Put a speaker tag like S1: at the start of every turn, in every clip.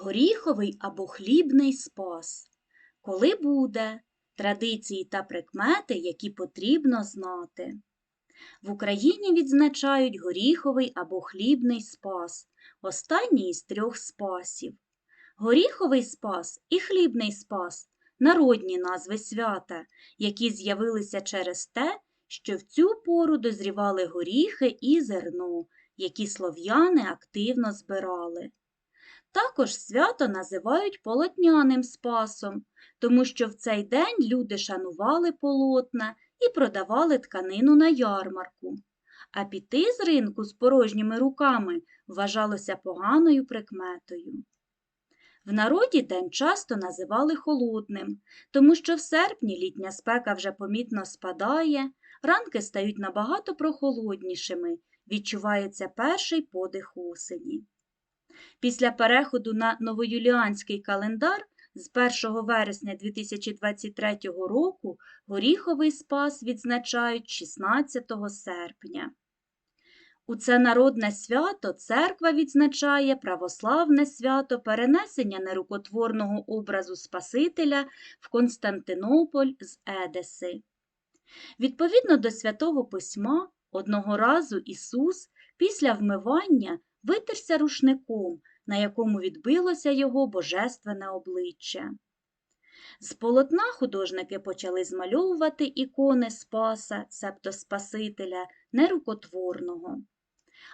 S1: горіховий або хлібний спас. Коли буде традиції та прикмети, які потрібно знати. В Україні відзначають горіховий або хлібний спас, останній із трьох спасів. Горіховий спас і хлібний спас народні назви свята, які з'явилися через те, що в цю пору дозрівали горіхи і зерно, які слов'яни активно збирали. Також свято називають полотняним спасом, тому що в цей день люди шанували полотна і продавали тканину на ярмарку. А піти з ринку з порожніми руками вважалося поганою прикметою. В народі день часто називали холодним, тому що в серпні літня спека вже помітно спадає, ранки стають набагато прохолоднішими, відчувається перший подих осені. Після переходу на новоюліанський календар з 1 вересня 2023 року горіховий спас відзначають 16 серпня. У це народне свято церква відзначає православне свято перенесення нерукотворного образу Спасителя в Константинополь з Едеси. Відповідно до святого письма, одного разу Ісус після вмивання витерся рушником, на якому відбилося його божественне обличчя. З полотна художники почали змальовувати ікони Спаса, себто Спасителя, нерукотворного.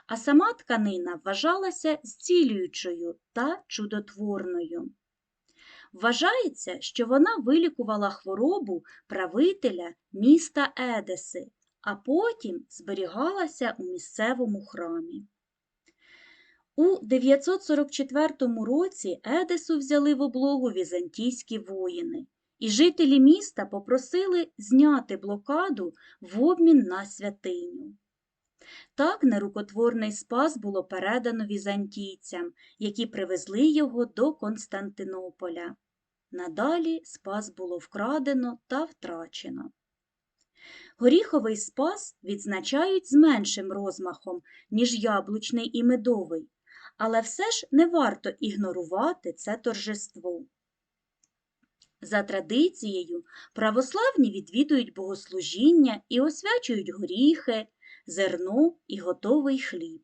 S1: А сама тканина вважалася зцілюючою та чудотворною. Вважається, що вона вилікувала хворобу правителя міста Едеси, а потім зберігалася у місцевому храмі. У 944 році Едесу взяли в облогу візантійські воїни, і жителі міста попросили зняти блокаду в обмін на святиню. Так нерукотворний спас було передано візантійцям, які привезли його до Константинополя. Надалі спас було вкрадено та втрачено. Горіховий спас відзначають з меншим розмахом, ніж яблучний і медовий, але все ж не варто ігнорувати це торжество. За традицією, православні відвідують богослужіння і освячують горіхи, зерно і готовий хліб.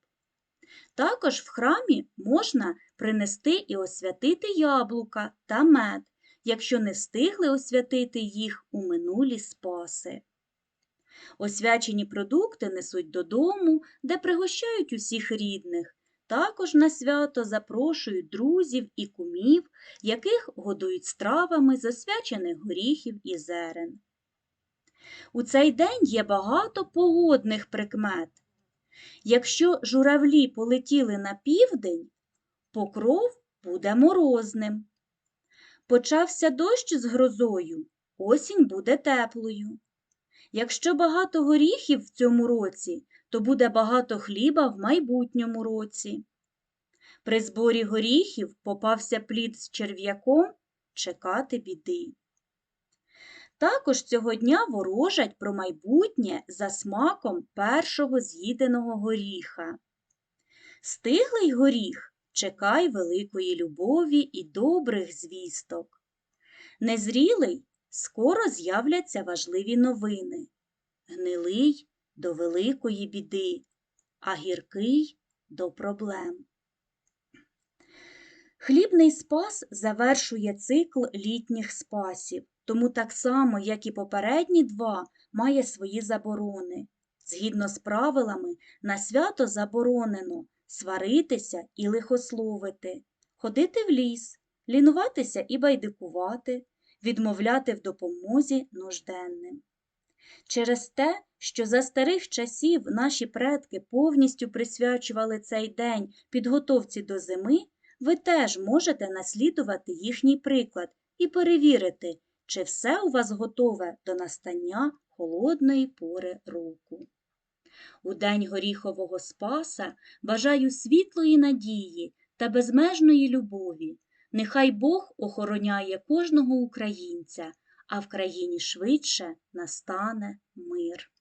S1: Також в храмі можна принести і освятити яблука та мед, якщо не встигли освятити їх у минулі спаси. Освячені продукти несуть додому, де пригощають усіх рідних. Також на свято запрошують друзів і кумів, яких годують стравами з освячених горіхів і зерен. У цей день є багато погодних прикмет. Якщо журавлі полетіли на південь, покров буде морозним. Почався дощ з грозою, осінь буде теплою. Якщо багато горіхів в цьому році, то буде багато хліба в майбутньому році. При зборі горіхів попався плід з черв'яком чекати біди. Також цього дня ворожать про майбутнє за смаком першого з'їденого горіха. Стиглий горіх чекай великої любові і добрих звісток. Незрілий скоро з'являться важливі новини. Гнилий до великої біди, а гіркий до проблем. Хлібний спас завершує цикл літніх спасів, тому так само, як і попередні два, має свої заборони. Згідно з правилами, на свято заборонено сваритися і лихословити, ходити в ліс, лінуватися і байдикувати, відмовляти в допомозі нужденним. Через те, що за старих часів наші предки повністю присвячували цей день підготовці до зими, ви теж можете наслідувати їхній приклад і перевірити, чи все у вас готове до настання холодної пори року. У день горіхового спаса бажаю світлої надії та безмежної любові. Нехай Бог охороняє кожного українця, а в країні швидше настане мир.